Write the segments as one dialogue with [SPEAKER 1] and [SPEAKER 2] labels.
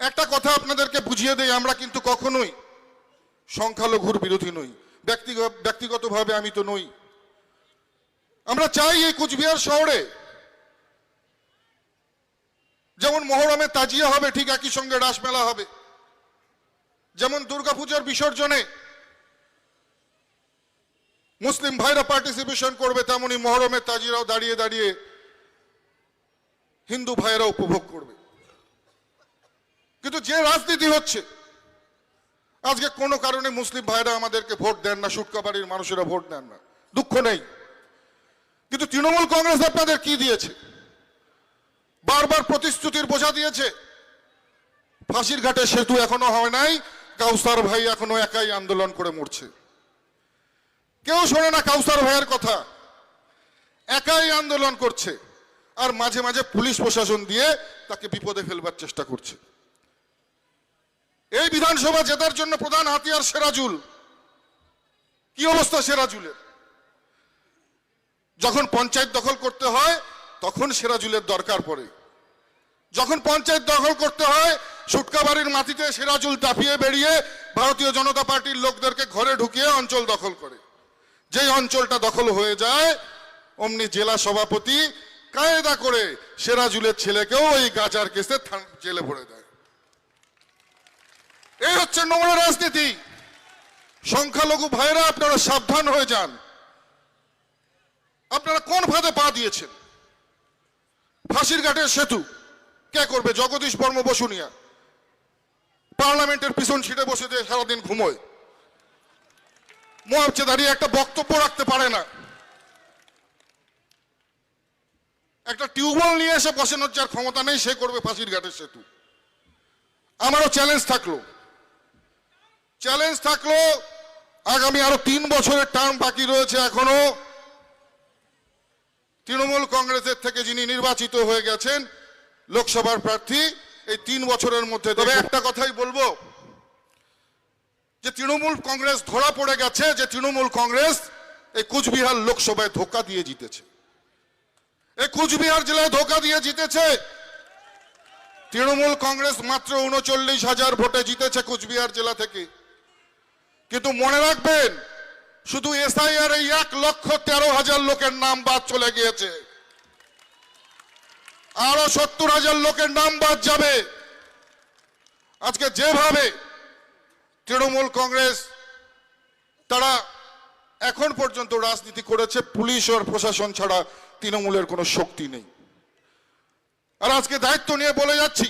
[SPEAKER 1] একটা কথা আপনাদেরকে বুঝিয়ে দেই, আমরা কিন্তু কখনোই সংখ্যালঘুর বিরোধী নই। ব্যক্তিগত ব্যক্তিগতভাবে আমি তো নই। আমরা চাই এই কুচবিহার শহরে যেমন মহরমে তাজিয়া হবে, ঠিক একই সঙ্গে রাসমেলা হবে। যেমন দুর্গাপূজার বিসর্জনে মুসলিম ভাইরা পার্টিসিপেশন করবে, তেমনি মহরমের তাজিরাও দাঁড়িয়ে দাঁড়িয়ে হিন্দু ভাইয়েরা উপভোগ করবে। কিন্তু যে রাজনীতি হচ্ছে, আজকে কোনো কারণে মুসলিম ভাইরা আমাদেরকে ভোট দেন না সুটকাবাড়ির মানুষেরা ভোট দেন না, দুঃখ নেই। কিন্তু তৃণমূল কংগ্রেস আপনাদের কি দিয়েছে? বারবার প্রতিশ্রুতির বোঝা দিয়েছে, ফাঁসির ঘাটে সেতু এখনও হয় নাই, কাউসার ভাই এখনও একাই আন্দোলন করে মরছে। কেউ শোনে না কাউসার ভাইয়ের কথা, একাই আন্দোলন করছে, আর মাঝে মাঝে পুলিশ প্রশাসন দিয়ে তাকে বিপদে ফেলবার চেষ্টা করছে। এই বিধানসভা জেতার জন্য প্রধান হাতিয়ার সেরাজুল। কি অবস্থা সেরাজুলের? যখন পঞ্চায়েত দখল করতে হয়, তখন সেরাজুলের দরকার পড়ে। যখন পঞ্চায়েত দখল করতে হয় সুটকাবাড়ির মাটিতে সেরাজুল দাপিয়ে বেরিয়ে ভারতীয় জনতা পার্টির লোকদেরকে ঘরে ঢুকিয়ে অঞ্চল দখল করে। যেই অঞ্চলটা দখল হয়ে যায়, অমনি জেলা সভাপতি কায়দা করে সেরাজুলের ছেলেকেও ওই গাজার কেসে জেলে ভরে দেয়। এই হচ্ছে নোংরা রাজনীতি। সংখ্যালঘু ভাইরা আপনারা সাবধান হয়ে যান। আপনারা কোন ফাঁদে পা দিয়েছেন? ফাঁসির ঘাটের সেতু। কে করবে? জগদীশ বর্ম বসুনিয়া পার্লামেন্টের পিছন ছিটে বসে দিয়ে সারাদিন ঘুমোয়। মোয়াবচে দাঁড়িয়ে একটা বক্তব্য রাখতে পারে না। একটা টিউবওয়েল নিয়ে এসে বসানোর যার ক্ষমতা নেই, সে করবে ফাঁসির ঘাটের সেতু। আমারও চ্যালেঞ্জ থাকল। চ্যালেঞ্জ থাকল। আগামী আরও তিন বছরের টার্ম বাকি রয়েছে এখনও। তৃণমূল কংগ্রেসের থেকে যিনি নির্বাচিত হয়ে গেছেন লোকসভার প্রার্থী এই তিন বছরের মধ্যে তবে একটা কথাই বলব। যে তৃণমূল কংগ্রেস ধরা পড়ে গেছে যে তৃণমূল কংগ্রেস এই কুচবিহার লোকসভায় ধোকা দিয়ে জিতেছে। এই কুচবিহার জেলায় ধোকা দিয়ে জিতেছে। তৃণমূল কংগ্রেস মাত্র উনচল্লিশ হাজার ভোটে জিতেছে কুচবিহার জেলা থেকে। কিন্তু মনে রাখবেন, শুধু এসআইআর এই এক লক্ষ তেরো হাজার লোকের নাম বাদ চলে গিয়েছে। আরও সত্তর হাজার লোকের নাম বাদ যাবে। আজকে যেভাবে তৃণমূল কংগ্রেস, তারা এখন পর্যন্ত রাজনীতি করেছে, পুলিশ আর প্রশাসন ছাড়া তৃণমূলের কোনো শক্তি নেই। আর আজকে দায়িত্ব নিয়ে বলে যাচ্ছি,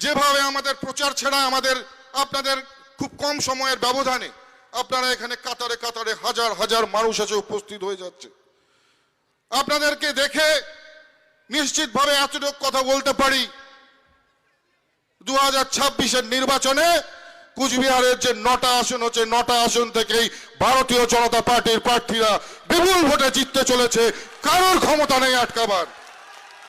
[SPEAKER 1] যেভাবে আমাদের প্রচার ছাড়া, আমাদের আপনাদের খুব কম সময়ের ব্যবধানে আপনারা এখানে কাতারে কাতারে হাজার হাজার মানুষ এসে উপস্থিত হয়ে যাচ্ছে। আপনাদেরকে দেখে নিশ্চিতভাবে এতটুকু কথা বলতে পারি। দু হাজার ছাব্বিশের নির্বাচনে কুচবিহারের যে নটা আসন হচ্ছে, নটা আসন থেকেই ভারতীয় জনতা পার্টির প্রার্থীরা বিপুল ভোটে জিততে চলেছে। কারোর ক্ষমতা নেই আটকাবার।